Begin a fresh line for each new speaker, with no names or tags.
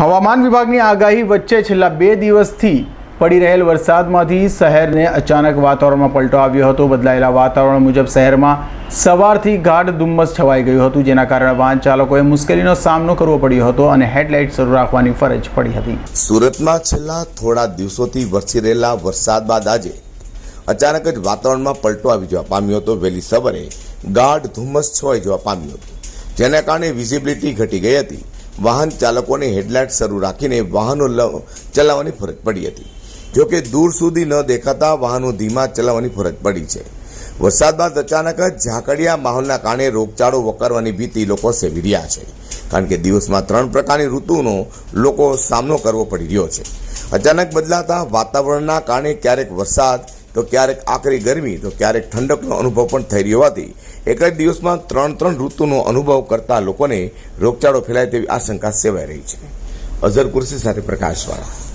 હવામાન વિભાગની આગાહી વચ્ચે છેલ્લા બે દિવસથી પડી રહેલ વરસાદમાંથી શહેરને અચાનક વાતાવરણમાં પલટો આવ્યો હતો. બદલાયેલા વાતાવરણ મુજબ શહેરમાં સવારથી ગાઢ ધુમ્મસ છવાઈ ગયું હતું, જેના કારણે વાહન ચાલકોએ મુશ્કેલીનો સામનો કરવો પડ્યો હતો અને હેડલાઇટ શરૂ રાખવાની ફરજ પડી હતી.
સુરતમાં છેલ્લા થોડા દિવસોથી વરસી રહેલા વરસાદ બાદ આજે અચાનક જ વાતાવરણમાં પલટો આવી જવા પામ્યો હતો. વહેલી સવારે ગાઢ ધુમ્મસ છવાઈ જવા પામ્યું હતું, જેના કારણે વિઝિબિલિટી ઘટી ગઈ હતી. વાહન ચાલકોને હેડલાઇટ શરૂ રાખીને વાહનો ચલાવવાની ફરજ પડી હતી. જોકે દૂર સુધી ન દેખાતા વાહનો ધીમા ચલાવવાની ફરજ પડી છે. વરસાદ બાદ અચાનક જ ઝાકડિયા માહોલના કારણે રોગચાળો વકરવાની ભીતિ લોકો સેવી રહ્યા છે. કારણ કે દિવસમાં ત્રણ પ્રકારની ઋતુનો લોકો સામનો કરવો પડી રહ્યો છે. અચાનક બદલાતા વાતાવરણના કારણે ક્યારેક વરસાદ તો ક્યારેક આકરી ગરમી, તો ક્યારેક ઠંડકનો અનુભવ પણ થઈ રહ્યો હોવાથી એક જ દિવસમાં ત્રણ ત્રણ ઋતુનો અનુભવ કરતા લોકોને રોગચાળો ફેલાય તેવી આશંકા સેવાઈ રહી છે. અઝર કુર્સી સાથે પ્રકાશવાળા.